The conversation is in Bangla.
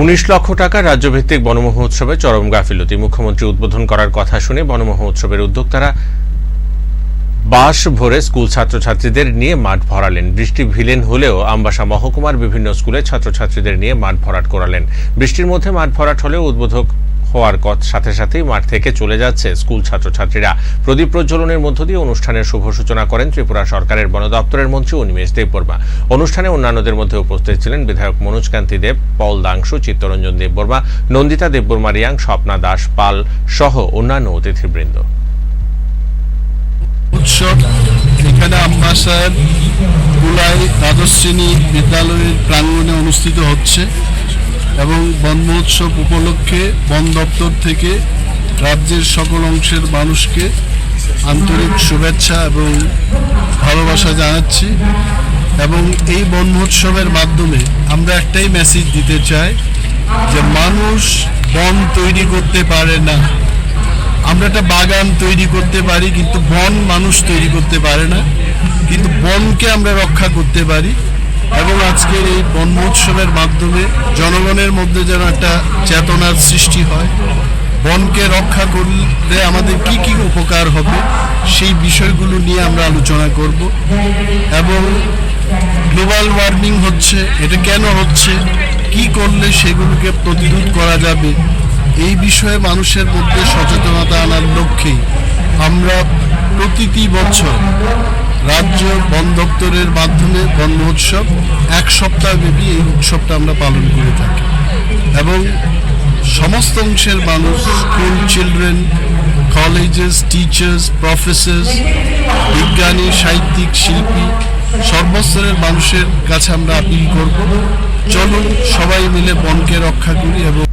উনিশ লক্ষ টাকা রাজ্যভিত্তিক বনমহোৎসবে চরম গাফিলতি। মুখ্যমন্ত্রী উদ্বোধন করার কথা শুনে বনমহোৎসবের উদ্যোক্তারা বাস ভরে স্কুল ছাত্রছাত্রীদের নিয়ে মাঠ ভরালেন। বৃষ্টি ভিলেন হলেও আমবাসা মহকুমার বিভিন্ন স্কুলে ছাত্রছাত্রীদের নিয়ে মাঠ ভরাট করালেন। বৃষ্টির মধ্যে মাঠ ভরাট হলেও উদ্বোধক হওয়ার কত সাথে সাথেই মাঠ থেকে চলে যাচ্ছে স্কুল ছাত্রছাত্রীরা। প্রদীপ প্রজ্বলনের মধ্য দিয়ে অনুষ্ঠানের শুভ সূচনা করেন ত্রিপুরা সরকারের বন দপ্তরের মন্ত্রী অনিমেষ দেববর্মা। অনুষ্ঠানে অন্যান্যদের মধ্যে উপস্থিত ছিলেন বিধায়ক মনোজ কান্তি দেব, পল দাংশু, চিত্তরঞ্জন দেববর্মা, নন্দিতা দেববর্মা রিয়াং, স্বপ্না দাস পাল সহ অন্যান্য অতিথিবৃন্দ। উৎসব এখানে আমবাসার কুলাই দ্বাদশ শ্রেণি বিদ্যালয়ের প্রাঙ্গণে অনুষ্ঠিত হচ্ছে। এবং বন মহোৎসব উপলক্ষে বন দপ্তর থেকে রাজ্যের সকল অংশের মানুষকে আন্তরিক শুভেচ্ছা এবং ভালোবাসা জানাচ্ছি। এবং এই বন মহোৎসবের মাধ্যমে আমরা একটাই মেসেজ দিতে চাই যে মানুষ বন তৈরি করতে পারে না। আমরা একটা বাগান তৈরি করতে পারি, কিন্তু বন মানুষ তৈরি করতে পারে না। কিন্তু বনকে আমরা রক্ষা করতে পারি। এবং আজকের এই বন মহোৎসবের মাধ্যমে জনগণের মধ্যে যেন একটা চেতনার সৃষ্টি হয়, বনকে রক্ষা করলে আমাদের কি কি উপকার হবে সেই বিষয়গুলো নিয়ে আমরা আলোচনা করব এবং গ্লোবাল ওয়ার্মিং হচ্ছে, এটা কেন হচ্ছে, কি করলে সেগুলোকে প্রতিরোধ করা যাবে, এই বিষয়ে মানুষের মধ্যে সচেতনতা আনার লক্ষ্যে আমরা প্রতিটি বছর রাজ্য বন দপ্তরের মাধ্যমে বন মহোৎসব এক সপ্তাহ ব্যাপী এই উৎসবটা আমরা পালন করে থাকি। এবং সমস্ত অংশের মানুষ, school children, colleges, teachers, professors, বিজ্ঞানী, সাহিত্যিক, শিল্পী, সর্বস্তরের মানুষের কাছে আমরা আপিল করব। চলুন সবাই মিলে বনকে রক্ষা করি এবং